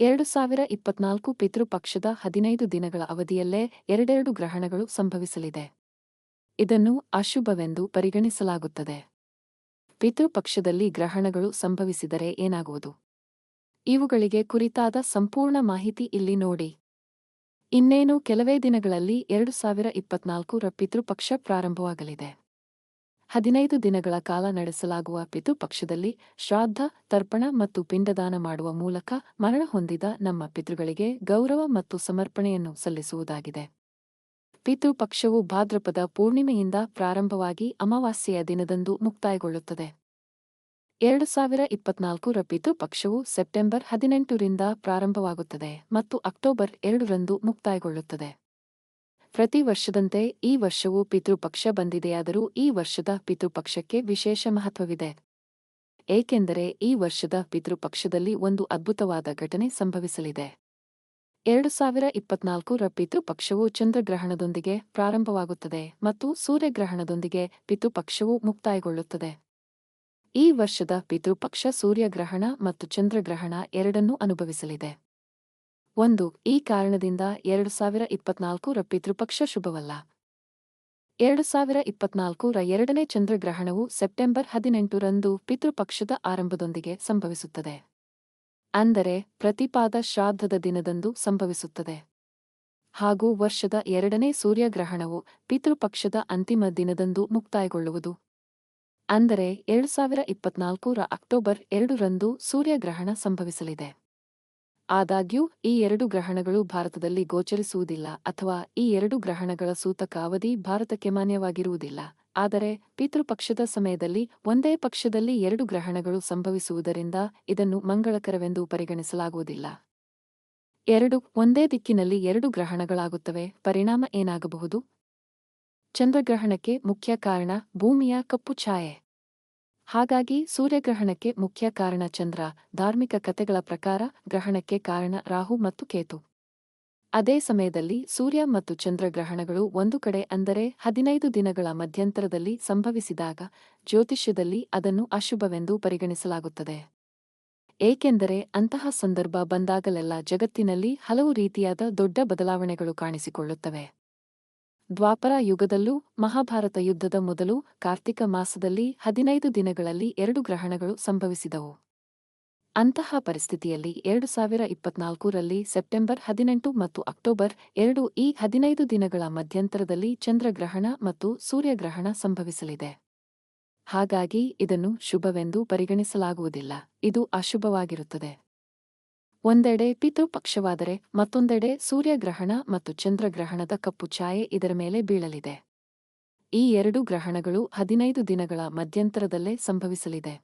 ಎರಡು ಸಾವಿರ ಇಪ್ಪತ್ನಾಲ್ಕು ಪಿತೃಪಕ್ಷದ ಹದಿನೈದು ದಿನಗಳ ಅವಧಿಯಲ್ಲೇ ಎರಡೆರಡು ಗ್ರಹಣಗಳು ಸಂಭವಿಸಲಿದೆ. ಇದನ್ನು ಅಶುಭವೆಂದು ಪರಿಗಣಿಸಲಾಗುತ್ತದೆ. ಪಿತೃಪಕ್ಷದಲ್ಲಿ ಗ್ರಹಣಗಳು ಸಂಭವಿಸಿದರೆ ಏನಾಗುವುದು? ಇವುಗಳಿಗೆ ಕುರಿತಾದ ಸಂಪೂರ್ಣ ಮಾಹಿತಿ ಇಲ್ಲಿ ನೋಡಿ. ಇನ್ನೇನು ಕೆಲವೇ ದಿನಗಳಲ್ಲಿ ಎರಡು ಸಾವಿರ ಇಪ್ಪತ್ನಾಲ್ಕರ ಪಿತೃಪಕ್ಷ ಪ್ರಾರಂಭವಾಗಲಿದೆ. ಹದಿನೈದು ದಿನಗಳ ಕಾಲ ನಡೆಸಲಾಗುವ ಪಿತೃಪಕ್ಷದಲ್ಲಿ ಶ್ರಾದ್ದ, ತರ್ಪಣ ಮತ್ತು ಪಿಂಡದಾನ ಮಾಡುವ ಮೂಲಕ ಮರಣ ಹೊಂದಿದ ನಮ್ಮ ಪಿತೃಗಳಿಗೆ ಗೌರವ ಮತ್ತು ಸಮರ್ಪಣೆಯನ್ನು ಸಲ್ಲಿಸುವುದಾಗಿದೆ. ಪಿತೃಪಕ್ಷವು ಭಾದ್ರಪದ ಪೂರ್ಣಿಮೆಯಿಂದ ಪ್ರಾರಂಭವಾಗಿ ಅಮಾವಾಸ್ಯೆಯ ದಿನದಂದು ಮುಕ್ತಾಯಗೊಳ್ಳುತ್ತದೆ. ಎರಡು ಸಾವಿರ ಇಪ್ಪತ್ನಾಲ್ಕರ ಪಿತೃಪಕ್ಷವು ಸೆಪ್ಟೆಂಬರ್ ಹದಿನೆಂಟರಿಂದ ಪ್ರಾರಂಭವಾಗುತ್ತದೆ ಮತ್ತು ಅಕ್ಟೋಬರ್ ಎರಡರಂದು ಮುಕ್ತಾಯಗೊಳ್ಳುತ್ತದೆ. ಪ್ರತಿ ವರ್ಷದಂತೆ ಈ ವರ್ಷವೂ ಪಿತೃಪಕ್ಷ ಬಂದಿದೆಯಾದರೂ ಈ ವರ್ಷದ ಪಿತೃಪಕ್ಷಕ್ಕೆ ವಿಶೇಷ ಮಹತ್ವವಿದೆ. ಏಕೆಂದರೆ ಈ ವರ್ಷದ ಪಿತೃಪಕ್ಷದಲ್ಲಿ ಒಂದು ಅದ್ಭುತವಾದ ಘಟನೆ ಸಂಭವಿಸಲಿದೆ. ಎರಡು ಸಾವಿರ ಇಪ್ಪತ್ನಾಲ್ಕರ ಪಿತೃಪಕ್ಷವು ಚಂದ್ರಗ್ರಹಣದೊಂದಿಗೆ ಪ್ರಾರಂಭವಾಗುತ್ತದೆ ಮತ್ತು ಸೂರ್ಯಗ್ರಹಣದೊಂದಿಗೆ ಪಿತೃಪಕ್ಷವು ಮುಕ್ತಾಯಗೊಳ್ಳುತ್ತದೆ. ಈ ವರ್ಷದ ಪಿತೃಪಕ್ಷ ಸೂರ್ಯಗ್ರಹಣ ಮತ್ತು ಚಂದ್ರಗ್ರಹಣ ಎರಡನ್ನೂ ಅನುಭವಿಸಲಿದೆ. ಒಂದು, ಈ ಕಾರಣದಿಂದ ಎರಡು ಸಾವಿರ ಇಪ್ಪತ್ನಾಲ್ಕರ ಪಿತೃಪಕ್ಷ ಶುಭವಲ್ಲ. ಎರಡು ಸಾವಿರ ಇಪ್ಪತ್ನಾಲ್ಕರ ಎರಡನೇ ಚಂದ್ರಗ್ರಹಣವು ಸೆಪ್ಟೆಂಬರ್ ಹದಿನೆಂಟರಂದು ಪಿತೃಪಕ್ಷದ ಆರಂಭದೊಂದಿಗೆ ಸಂಭವಿಸುತ್ತದೆ. ಅಂದರೆ, ಪ್ರತಿಪಾದ ಶ್ರಾದ್ದದ ದಿನದಂದು ಸಂಭವಿಸುತ್ತದೆ. ಹಾಗೂ ವರ್ಷದ ಎರಡನೇ ಸೂರ್ಯಗ್ರಹಣವು ಪಿತೃಪಕ್ಷದ ಅಂತಿಮ ದಿನದಂದು ಮುಕ್ತಾಯಗೊಳ್ಳುವುದು. ಅಂದರೆ, ಎರಡು ಸಾವಿರ ಇಪ್ಪತ್ನಾಲ್ಕರ ಅಕ್ಟೋಬರ್ ಎರಡರಂದು ಸೂರ್ಯಗ್ರಹಣ ಸಂಭವಿಸಲಿದೆ. ಆದಾಗ್ಯೂ, ಈ ಎರಡು ಗ್ರಹಣಗಳು ಭಾರತದಲ್ಲಿ ಗೋಚರಿಸುವುದಿಲ್ಲ ಅಥವಾ ಈ ಎರಡು ಗ್ರಹಣಗಳ ಸೂತಕ ಅವಧಿ ಭಾರತಕ್ಕೆ ಮಾನ್ಯವಾಗಿರುವುದಿಲ್ಲ. ಆದರೆ, ಪಿತೃಪಕ್ಷದ ಸಮಯದಲ್ಲಿ ಒಂದೇ ಪಕ್ಷದಲ್ಲಿ ಎರಡು ಗ್ರಹಣಗಳು ಸಂಭವಿಸುವುದರಿಂದ ಇದನ್ನು ಮಂಗಳಕರವೆಂದು ಪರಿಗಣಿಸಲಾಗುವುದಿಲ್ಲ. ಎರಡು, ಒಂದೇ ದಿಕ್ಕಿನಲ್ಲಿ ಎರಡು ಗ್ರಹಣಗಳಾಗುತ್ತವೆ. ಪರಿಣಾಮ ಏನಾಗಬಹುದು? ಚಂದ್ರಗ್ರಹಣಕ್ಕೆ ಮುಖ್ಯ ಕಾರಣ ಭೂಮಿಯ ಕಪ್ಪು ಛಾಯೆ. ಹಾಗಾಗಿ ಸೂರ್ಯಗ್ರಹಣಕ್ಕೆ ಮುಖ್ಯ ಕಾರಣ ಚಂದ್ರ. ಧಾರ್ಮಿಕ ಕಥೆಗಳ ಪ್ರಕಾರ ಗ್ರಹಣಕ್ಕೆ ಕಾರಣ ರಾಹು ಮತ್ತು ಕೇತು. ಅದೇ ಸಮಯದಲ್ಲಿ ಸೂರ್ಯ ಮತ್ತು ಚಂದ್ರಗ್ರಹಣಗಳು ಒಂದು ಕಡೆ ಅಂದರೆ ಹದಿನೈದು ದಿನಗಳ ಮಧ್ಯಂತರದಲ್ಲಿ ಸಂಭವಿಸಿದಾಗ ಜ್ಯೋತಿಷ್ಯದಲ್ಲಿ ಅದನ್ನು ಅಶುಭವೆಂದು ಪರಿಗಣಿಸಲಾಗುತ್ತದೆ. ಏಕೆಂದರೆ ಅಂತಹ ಸಂದರ್ಭ ಬಂದಾಗಲೆಲ್ಲ ಜಗತ್ತಿನಲ್ಲಿ ಹಲವು ರೀತಿಯಾದ ದೊಡ್ಡ ಬದಲಾವಣೆಗಳು ಕಾಣಿಸಿಕೊಳ್ಳುತ್ತವೆ. ದ್ವಾಪರ ಯುಗದಲ್ಲೂ ಮಹಾಭಾರತ ಯುದ್ಧದ ಮೊದಲು ಕಾರ್ತಿಕ ಮಾಸದಲ್ಲಿ ಹದಿನೈದು ದಿನಗಳಲ್ಲಿ ಎರಡು ಗ್ರಹಣಗಳು ಸಂಭವಿಸಿದವು. ಅಂತಹ ಪರಿಸ್ಥಿತಿಯಲ್ಲಿ ಎರಡು ಸಾವಿರ ಇಪ್ಪತ್ನಾಲ್ಕರಲ್ಲಿ ಸೆಪ್ಟೆಂಬರ್ ಹದಿನೆಂಟು ಮತ್ತು ಅಕ್ಟೋಬರ್ ಎರಡು ಈ ಹದಿನೈದು ದಿನಗಳ ಮಧ್ಯಂತರದಲ್ಲಿ ಚಂದ್ರಗ್ರಹಣ ಮತ್ತು ಸೂರ್ಯಗ್ರಹಣ ಸಂಭವಿಸಲಿದೆ. ಹಾಗಾಗಿ ಇದನ್ನು ಶುಭವೆಂದು ಪರಿಗಣಿಸಲಾಗುವುದಿಲ್ಲ. ಇದು ಅಶುಭವಾಗಿರುತ್ತದೆ. ಒಂದೆಡೆ ಪಿತೃಪಕ್ಷವಾದರೆ ಮತ್ತೊಂದೆಡೆ ಸೂರ್ಯಗ್ರಹಣ ಮತ್ತು ಚಂದ್ರಗ್ರಹಣದ ಕಪ್ಪು ಛಾಯೆ ಇದರ ಮೇಲೆ ಬೀಳಲಿದೆ. ಈ ಎರಡು ಗ್ರಹಣಗಳು ಹದಿನೈದು ದಿನಗಳ ಮಧ್ಯಂತರದಲ್ಲೇ ಸಂಭವಿಸಲಿದೆ.